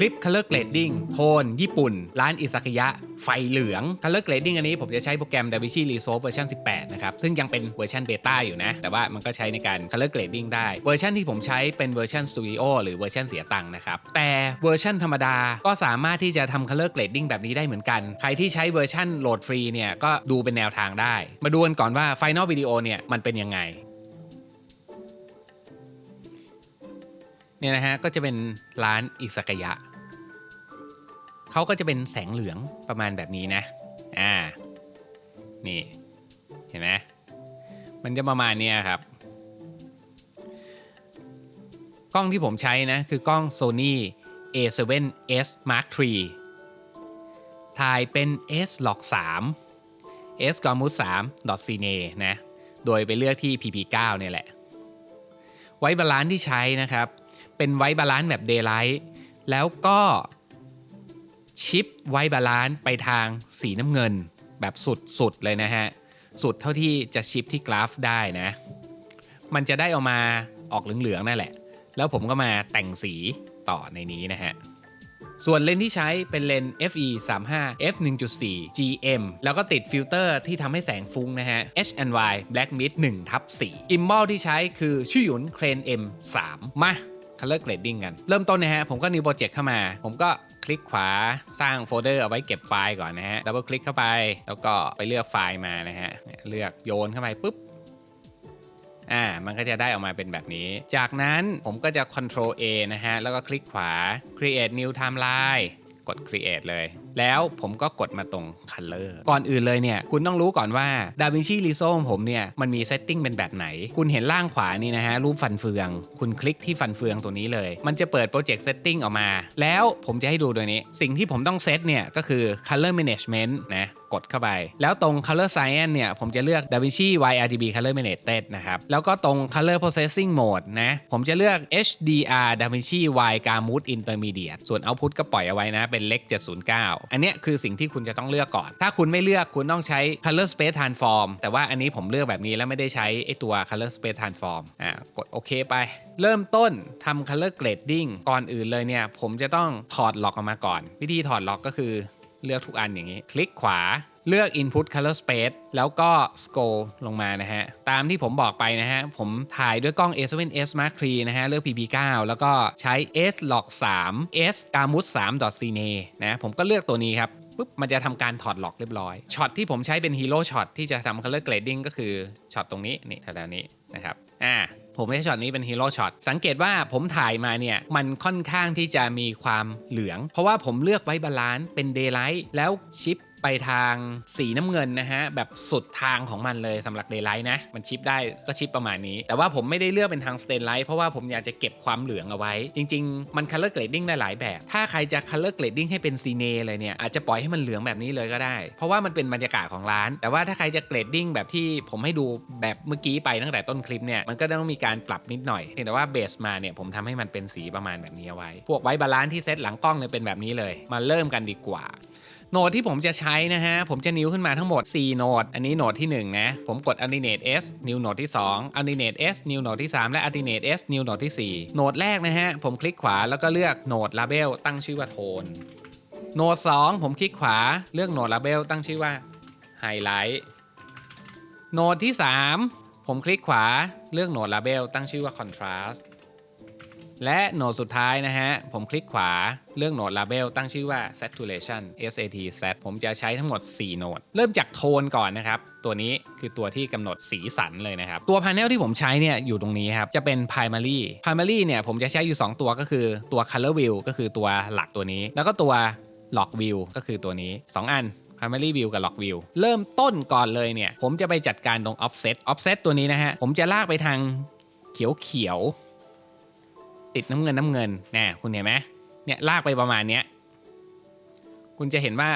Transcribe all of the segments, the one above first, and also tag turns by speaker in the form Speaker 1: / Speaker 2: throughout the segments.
Speaker 1: คลิป color grading โทน ญี่ปุ่น ร้านอิซากยะ ไฟเหลือง color grading อันนี้ผมจะใช้โปรแกรม DaVinci Resolve เวอร์ชัน18 นะครับ ซึ่งยังเป็นเวอร์ชันเบต้าอยู่นะ แต่ว่ามันก็ใช้ในการ color grading ได้ เวอร์ชันที่ผมใช้เป็นเวอร์ชัน Studio หรือเวอร์ชันเสียตังค์นะครับ แต่เวอร์ชันธรรมดาก็สามารถที่จะทำ color grading แบบนี้ได้เหมือนกัน ใครที่ใช้เวอร์ชันโหลดฟรีเนี่ยก็ดูเป็นแนวทางได้ มาดูกันก่อนว่า Final Video เนี่ยมันเป็นยังไงเนี่ยนะฮะก็จะเป็นร้านอิซากยะ เขาก็จะเป็นแสงเหลืองประมาณแบบนี้นะ อ่า นี่ เห็นไหมมันจะประมาณนี้ครับ กล้องที่ผมใช้นะ คือกล้อง Sony A7S Mark III ถ่ายเป็น S Log 3 S g o m u 3 Cine นะ โดยไปเลือกที่ PP9 เนี่ยแหละ ไว้บาลานซ์ที่ใช้นะครับ เป็นไว้บาลานซ์แบบ Daylight แล้วก็ ชิปไว้บาลานซ์ไปทางสีน้ำเงิน แบบสุดๆเลยนะฮะ สุดเท่าที่จะชิปที่กราฟได้นะ มันจะได้ออกมาออกเหลืองๆนั่นแหละ แล้วผมก็มาแต่งสีต่อในนี้นะฮะส่วนเลนส์ที่ใช้เป็นเลนส์ FE 35 f 1.4 GM แล้วก็ติดฟิลเตอร์ที่ทำให้แสงฟุ้งนะฮะ HNY Black Mid 1ทับ4กิมบอลที่ใช้คือชื่อหยุนเครน M 3มา Color Grading กัน เริ่มต้นนะฮะ ผมก็ New Project เข้ามา ผมก็ ลิกขวาสร้างโฟลเดอร์เอาไว้เก็บไฟล์ก่อนนะฮะดับเบิลคลิกเข้าไป แล้วก็ไปเลือกไฟล์มานะฮะเลือกโยนเข้าไปปุ๊บอ่า มันก็จะได้ออกมาเป็นแบบนี้ จากนั้นผมก็จะ Ctrl A นะฮะ แล้วก็คลิกขวา Create New Timeline กด Create เลย แล้วผมก็กดมาตรง Color ก่อนอื่นเลยเนี่ยคุณต้องรู้ก่อนว่า DaVinci Resolve ของผมเนี่ยมันมีเซตติ้งเป็นแบบไหน คุณเห็นล่างขวานี่นะฮะรูปฟันเฟือง คุณคลิกที่ฟันเฟืองตัวนี้เลย มันจะเปิดโปรเจกต์เซตติ้งออกมา แล้วผมจะให้ดูตัวนี้ สิ่งที่ผมต้องเซตเนี่ยก็คือ Color Management นะ กดเข้าไป แล้วตรง Color Science เนี่ย ผมจะเลือก DaVinci YRGB Color Managed นะครับ แล้วก็ตรง Color Processing Mode นะ ผมจะเลือก HDR DaVinci Y Gamut Intermediate ส่วน Output ก็ปล่อยเอาไว้นะ เป็นเล็ก 709 อันเนี้คือสิ่งที่คุณจะต้องเลือกก่อน ถ้าคุณไม่เลือกคุณต้องใช้ Color Space Transform แต่ว่าอันนี้ผมเลือกแบบนี้แล้วไม่ได้ใช้ไอตัว Color Space Transform อ่ากดโอเคไป เริ่มต้นทำ Color Grading ก่อนอื่นเลยเนี่ย ผมจะต้องถอดล็อกออกมาก่อน วิธีถอดล็อกก็คือ เลือกทุกอันอย่างนี้ คลิกขวาเลือก Input Color Space แล้วก็ Scroll ลงมานะฮะ ตามที่ผมบอกไปนะฮะ ผมถ่ายด้วยกล้อง A7S Mark III นะฮะ เลือก PP9 แล้วก็ใช้ S Log 3 S Gamut 3 Cine นะ ผมก็เลือกตัวนี้ครับปุ๊บมันจะทำการถอดล็อกเรียบร้อย ช็อตที่ผมใช้เป็น Hero Shot ที่จะทำ Color Grading ก็คือช็อตตรงนี้ นี่แถวๆนี้นะครับ อ่า ผมใช้ช็อตนี้เป็นฮีโร่ช็อตสังเกตว่าผมถ่ายมาเนี่ย มันค่อนข้างที่จะมีความเหลือง เพราะว่าผมเลือกไว้บาลานซ์เป็นเดย์ไลท์แล้วชิป ไปทางสีน้ำเงินนะฮะ แบบสุดทางของมันเลยสำหรับเดย์ไลท์นะ มันชิปได้ก็ชิปประมาณนี้ แต่ว่าผมไม่ได้เลือกเป็นทางสเตนไลท์เพราะว่าผมอยากจะเก็บความเหลืองเอาไว้ จริง ๆ มัน color grading ได้หลายแบบ ถ้าใครจะ color grading ให้เป็นซีเนเลยเนี่ย อาจจะปล่อยให้มันเหลืองแบบนี้เลยก็ได้ เพราะว่ามันเป็นบรรยากาศของร้าน แต่ว่าถ้าใครจะ grading แบบที่ผมให้ดูแบบเมื่อกี้ไปตั้งแต่ต้นคลิปเนี่ยมันก็ต้องมีการปรับนิดหน่อยแต่ว่าเบสมาเนี่ยผมทำให้มันเป็นสีประมาณแบบนี้เอาไว้ พวกไว้บาลานซ์ที่เซตหลังกล้องเนี่ยเป็นแบบนี้เลย มาเริ่มกันดีกว่าโนดที่ผมจะใช้นะฮะ ผมจะนิ้วขึ้นมาทั้งหมด 4โหนด อันนี้โหนดที่ 1 นะ ผมกด Alternate S นิ้วโหนดที่ 2 Alternate S นิ้วโหนดที่ 3 และ Alternate S นิ้วโหนดที่ 4โหนดแรกนะฮะ ผมคลิกขวาแล้วก็เลือกโหนด Label ตั้งชื่อว่าโทนโหนด 2 ผมคลิกขวาเลือกโหนด Label ตั้งชื่อว่า Highlight โหนดที่ 3 ผมคลิกขวาเลือกโหนด Label ตั้งชื่อว่า Contrast และโหนดสุดท้ายนะฮะ ผมคลิกขวาเลือกโหนด Label ตั้งชื่อว่า Saturation SAT Set ผมจะใช้ทั้งหมด 4 โหนด เริ่มจากโทนก่อนนะครับ ตัวนี้คือตัวที่กำหนดสีสันเลยนะครับ ตัว Panel ที่ผมใช้เนี่ยอยู่ตรงนี้ครับ จะเป็น Primary Primary เนี่ยผมจะใช้อยู่ 2 ตัวก็คือตัว Color View ก็คือตัวหลักตัวนี้ แล้วก็ตัว Lock View ก็คือตัวนี้ 2 อัน Primary View กับ Lock View เริ่มต้นก่อนเลยเนี่ยผมจะไปจัดการตรง Offset Offset ตัวนี้นะฮะผมจะลากไปทางเขียวเขียวๆ ติดน้ำเงินน้ำเงินน่คุณเห็นไหมเนี่ยลากไปประมาณเนี้ยคุณจะเห็นว่า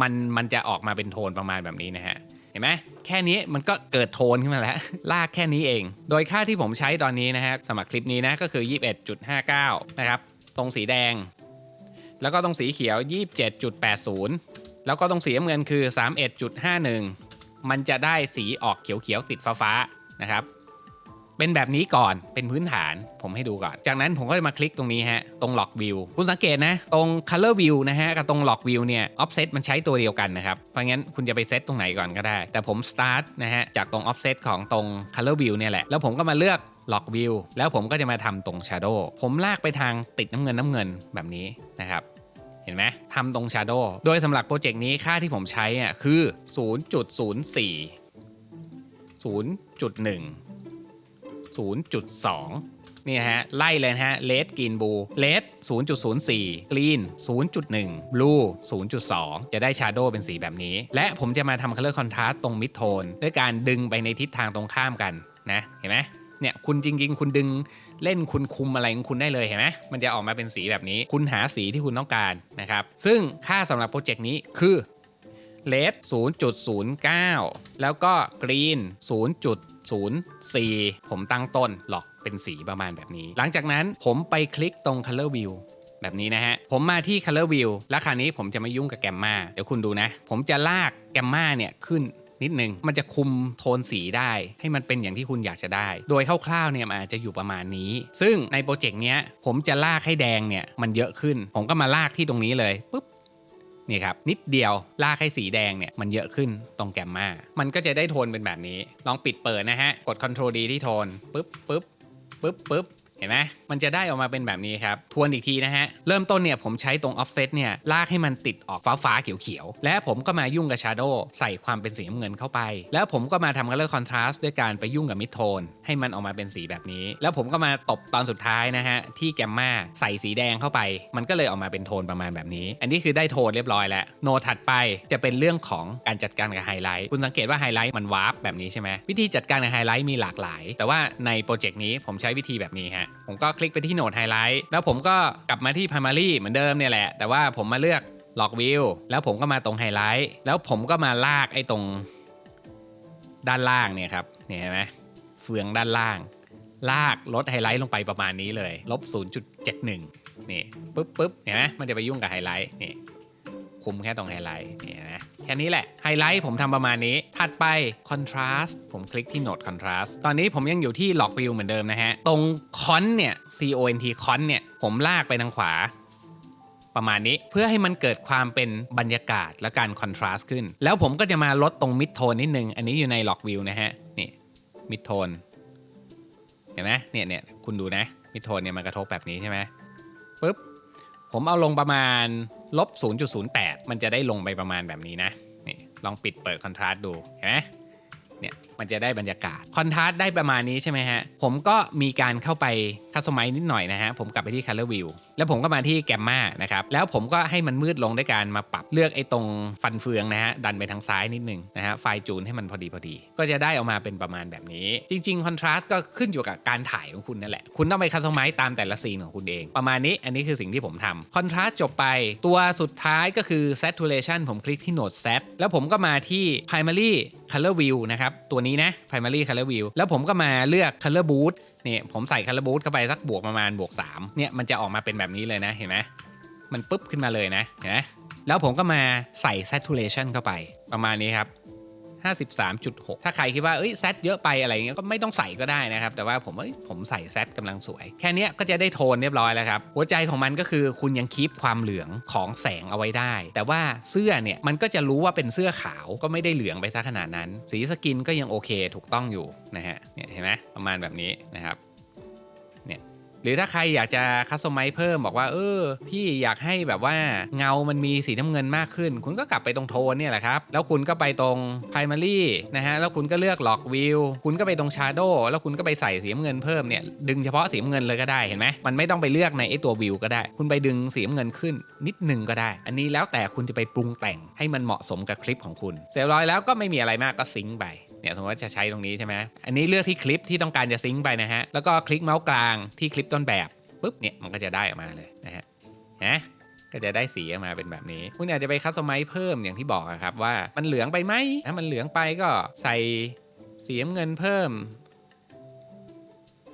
Speaker 1: มันมันจะออกมาเป็นโทนประมาณแบบนี้นะฮะเห็นไหมแค่นี้มันก็เกิดโทนขึ้นมาแล้ว ลากแค่นี้เอง โดยค่าที่ผมใช้ตอนนี้นะฮะสำหรับคลิปนี้นะก็คือ 21.59 นะครับ ตรงสีแดง แล้วก็ตรงสีเขียว 27.80 แล้วก็ตรงสีน้ำเงินคือ 31.51 มันจะได้สีออกเขียวๆติดฟ้าๆนะครับ เป็นแบบนี้ก่อนเป็นพื้นฐานผมให้ดูก่อน จากนั้นผมก็จะมาคลิกตรงนี้ฮะ ตรง Lock View คุณสังเกตนะ ตรง Color View นะฮะ กับตรง Lock View เนี่ย Offset มันใช้ตัวเดียวกันนะครับ เพราะงั้นคุณจะไปเซตตรงไหนก่อนก็ได้ แต่ผม Start นะฮะ จากตรง Offset ของตรง Color View เนี่ยแหละ แล้วผมก็มาเลือก Lock View แล้วผมก็จะมาทำตรง Shadow ผมลากไปทางติดน้ำเงินน้ำเงินแบบนี้นะครับเห็นไหมทำตรง Shadow โดยสำหรับโปรเจกต์นี้ค่าที่ผมใช้อะคือ 0.04 0.1 0.2 นี่ฮะ ไล่เลยนะฮะเลดกรีนบูเลด0.04 กรีน0.1 บลู 0.2 จะได้ชาร์โดเป็นสีแบบนี้ และผมจะมาทำ color contrast ตรงมิดโทนด้วยการดึงไปในทิศทางตรงข้ามกันนะเห็นไหมเนี่ยคุณจริง ๆ คุณดึงเล่นคุณคุมอะไรของคุณได้เลยเห็นไหมมันจะออกมาเป็นสีแบบนี้ คุณหาสีที่คุณต้องการนะครับ ซึ่งค่าสำหรับโปรเจกต์นี้คือเลด0.09 แล้วก็กรีน 0 4 ผมตั้งต้นหลอกเป็นสีประมาณแบบนี้ หลังจากนั้นผมไปคลิกตรง Color View แบบนี้นะฮะ ผมมาที่ Color View แล้วคราวนี้ผมจะไม่ยุ่งกับแกมมาเดี๋ยวคุณดูนะ ผมจะลากแกมมาเนี่ยขึ้นนิดนึง มันจะคุมโทนสีได้ให้มันเป็นอย่างที่คุณอยากจะได้ โดยคร่าวๆเนี่ยมันอาจจะอยู่ประมาณนี้ ซึ่งในโปรเจกต์เนี้ยผมจะลากให้แดงเนี่ยมันเยอะขึ้น ผมก็มาลากที่ตรงนี้เลยปุ๊บ นี่ครับนิดเดียวลากให้สีแดงเนี่ยมันเยอะขึ้นตรงแกมมา มันก็จะได้โทนเป็นแบบนี้ ลองปิดเปิดนะฮะ กด Ctrl D ที่โทนปุ๊บปุ๊บปุ๊บปุ๊บ เห็นไหมมันจะได้ออกมาเป็นแบบนี้ครับ ทวนอีกทีนะฮะ เริ่มต้นเนี่ยผมใช้ตรง offset เนี่ยลากให้มันติดออกฟ้าฟ้าๆเขียวๆ และผมก็มายุ่งกับ shadow ใส่ความเป็นสีน้ำเงินเข้าไป แล้วผมก็มาทำ color contrast ด้วยการไปยุ่งกับ mid tone ให้มันออกมาเป็นสีแบบนี้ แล้วผมก็มาตบตอนสุดท้ายนะฮะ ที่แกมมาใส่สีแดงเข้าไป มันก็เลยออกมาเป็นโทนประมาณแบบนี้ อันนี้คือได้โทนเรียบร้อยแล้ว โนถัดไปจะเป็นเรื่องของการจัดการกับไฮไลท์ คุณสังเกตว่าไฮไลท์มันวาร์ปแบบนี้ใช่ไหมวิธีจัดการกับไฮไลท์มีหลากหลาย แต่ว่าในโปรเจกต์นี้ผมใช้วิธีแบบนี้ฮะผมก็คลิกไปที่โหนดไฮไลท์แล้วผมก็กลับมาที่ primary เหมือนเดิมเนี่ยแหละ แต่ว่าผมมาเลือก lock view แล้วผมก็มาตรงไฮไลท์แล้วผมก็มาลากไอ้ตรงด้านล่างเนี่ยครับเนี่ยเห็นไหมเฟืองด้านล่าง ลากลดไฮไลท์ลงไปประมาณนี้เลยลบ0.71นี่ปุ๊บปุ๊บเห็นไหมมันจะไปยุ่งกับไฮไลท์นี่ คุมแค่ตรงไฮไลท์เนี่ยนะแค่นี้แหละไฮไลท์ผมทำประมาณนี้ ถัดไป Contrast ผมคลิกที่โหนด Contrast ตอนนี้ผมยังอยู่ที่ Lock View เหมือนเดิมนะฮะ ตรง Con เนี่ย C O N T Con เนี่ย ผมลากไปทางขวา ประมาณนี้เพื่อให้มันเกิดความเป็นบรรยากาศและการคอนทราสต์ขึ้น แล้วผมก็จะมาลดตรงมิดโทนนิดนึง อันนี้อยู่ใน Lock View นะฮะนี่มิดโทนเห็นไหมเนี่ยเนี่ยคุณดูนะมิดโทนเนี่ยมันกระทบแบบนี้ใช่ไหมปุ๊บผมเอาลงประมาณ ลบ0.08 มันจะได้ลงไปประมาณแบบนี้นะ นี่ลองปิดเปิดคอนทราสต์ดูเห็นไหม มันจะได้บรรยากาศคอนทราสต์ได้ประมาณนี้ใช่ไหมฮะ ผมก็มีการเข้าไปคัสตอมไมซ์นิดหน่อยนะฮะ ผมกลับไปที่ Color View แล้วผมก็มาที่แกมมานะครับ แล้วผมก็ให้มันมืดลงด้วยการมาปรับเลือกไอ้ตรงฟันเฟืองนะฮะ ดันไปทางซ้ายนิดนึงนะฮะ ไฟจูนให้มันพอดีพอดี ก็จะได้ออกมาเป็นประมาณแบบนี้ จริงๆคอนทราสต์ก็ขึ้นอยู่กับการถ่ายของคุณนั่นแหละ คุณต้องไปคัสตอมไมซ์ตามแต่ละซีนของคุณเอง ประมาณนี้ อันนี้คือสิ่งที่ผมทำคอนทราสต์จบไป ตัวสุดท้ายก็คือ saturation ผมคลิกที่โหนด set แล้วผมก็มาที่ primary color view นะครับตัวนี้นะ primary color view แล้วผมก็มาเลือก color boost เนี่ยผมใส่ color boost เข้าไปสักบวกประมาณบวก3เนี่ยมันจะออกมาเป็นแบบนี้เลยนะเห็นไหมมันปุ๊บขึ้นมาเลยนะเห็นไหมแล้วผมก็มาใส่ saturation เข้าไปประมาณนี้ครับ 53.6 ถ้าใครคิดว่าเอ้ยแซดเยอะไปอะไรเงี้ยก็ไม่ต้องใส่ก็ได้นะครับ แต่ว่าผมเอ้ยผมใส่แซดกำลังสวย แค่นี้ก็จะได้โทนเรียบร้อยแล้วครับ หัวใจของมันก็คือคุณยังคีปความเหลืองของแสงเอาไว้ได้ แต่ว่าเสื้อเนี่ยมันก็จะรู้ว่าเป็นเสื้อขาวก็ไม่ได้เหลืองไปซะขนาดนั้น สีสกินก็ยังโอเคถูกต้องอยู่นะฮะเนี่ยเห็นไหมประมาณแบบนี้นะครับเนี่ย หรือถ้าใครอยากจะคัสตอมไมซ์เพิ่มบอกว่าเออ พี่อยากให้แบบว่าเงามันมีสีน้ำเงินมากขึ้น คุณก็กลับไปตรงโทนเนี่ยแหละครับ แล้วคุณก็ไปตรง primary นะฮะ แล้วคุณก็เลือก lock view คุณก็ไปตรง shadow แล้วคุณก็ไปใส่สีน้ำเงินเพิ่มเนี่ย ดึงเฉพาะสีน้ำเงินเลยก็ได้เห็นไหมมันไม่ต้องไปเลือกในไอตัว view ก็ได้ คุณไปดึงสีน้ำเงินขึ้นนิดหนึ่งก็ได้ อันนี้แล้วแต่คุณจะไปปรุงแต่งให้มันเหมาะสมกับคลิปของคุณ เสร็จเรียบร้อยแล้วก็ไม่มีอะไรมากก็ซิงไป เนี่ยสมมติว่าจะใช้ตรงนี้ใช่ไหมอันนี้เลือกที่คลิปที่ต้องการจะซิงค์ไปนะฮะ แล้วก็คลิกเมาส์กลางที่คลิปต้นแบบปุ๊บเนี่ยมันก็จะได้ออกมาเลยนะฮะนะก็จะได้สีออกมาเป็นแบบนี้ คุณอาจจะไปคัสตอมไมซ์เพิ่มอย่างที่บอกครับว่ามันเหลืองไปไหมถ้ามันเหลืองไปก็ใส่สีน้ำเงินเพิ่ม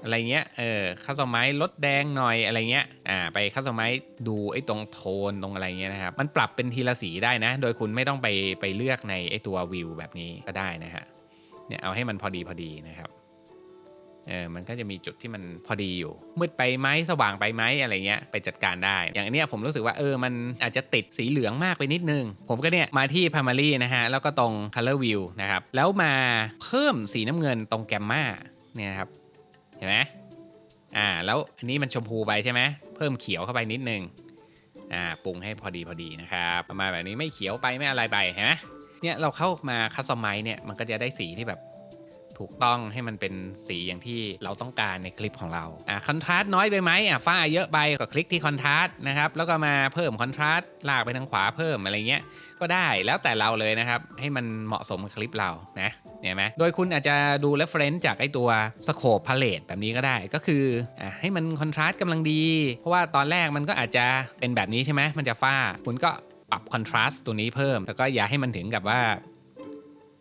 Speaker 1: อะไรเงี้ยเออคัสตอมไมซ์ลดแดงหน่อยอะไรเงี้ยอ่าไปคัสตอมไมซ์ดูไอ้ตรงโทนตรงอะไรเงี้ยนะครับมันปรับเป็นทีละสีได้นะ โดยคุณไม่ต้องไปไปเลือกในไอ้ตัววิวแบบนี้ก็ได้นะฮะ เนี่ยเอาให้มันพอดีพอดีนะครับเออมันก็จะมีจุดที่มันพอดีอยู่ มืดไปไหมสว่างไปไหมอะไรเงี้ยไปจัดการได้ อย่างอันเนี้ยผมรู้สึกว่าเออมันอาจจะติดสีเหลืองมากไปนิดนึง ผมก็เนี่ยมาที่ Primary นะฮะ แล้วก็ตรง Color View นะครับ แล้วมาเพิ่มสีน้ำเงินตรงแกมมาเนี่ยครับ เห็นไหมอ่าแล้วอันนี้มันชมพูไปใช่ไหมเพิ่มเขียวเข้าไปนิดนึงอ่าปรุงให้พอดีพอดีนะครับประมาณแบบนี้ไม่เขียวไปไม่อะไรไปเห็นไหม เนี่ยเราเข้ามาคัสตอมไมเนี่ยมันก็จะได้สีที่แบบถูกต้องให้มันเป็นสีอย่างที่เราต้องการในคลิปของเราอ่าคอนทราสต์น้อยไปไหมอะฝ้าเยอะไปก็คลิกที่คอนทราสต์นะครับแล้วก็มาเพิ่มคอนทราสต์ลากไปทางขวาเพิ่มอะไรเงี้ยก็ได้แล้วแต่เราเลยนะครับ ให้มันเหมาะสมกับคลิปเรานะเห็นไหมโดยคุณอาจจะดู reference จากไอตัวสโคปพาเลตแบบนี้ก็ได้ก็คืออะให้มันคอนทราสต์กำลังดี เพราะว่าตอนแรกมันก็อาจจะเป็นแบบนี้ใช่ไหมมันจะฝ้า คุณก็ ปรับคอนทราสต์ตัวนี้เพิ่ม แล้วก็อย่าให้มันถึงกับว่า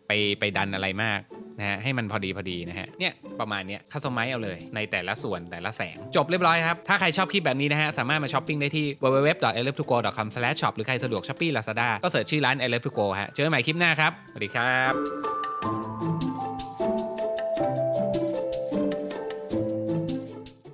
Speaker 1: ไปไปดันอะไรมากนะฮะให้มันพอดีพอดีนะฮะเนี่ยประมาณเนี้ยคัสตอมไมซ์เอาเลยในแต่ละส่วนแต่ละแสง จบเรียบร้อยครับ ถ้าใครชอบคลิปแบบนี้นะฮะ สามารถมาช้อปปิ้งได้ที่ www.eleptogo.com/shop หรือใครสะดวกช้อปปี้ลาซาด้าก็เสิร์ชชื่อร้าน e l e p t o g o ฮะเจอกันใหม่คลิปหน้าครับ สวัสดีครับ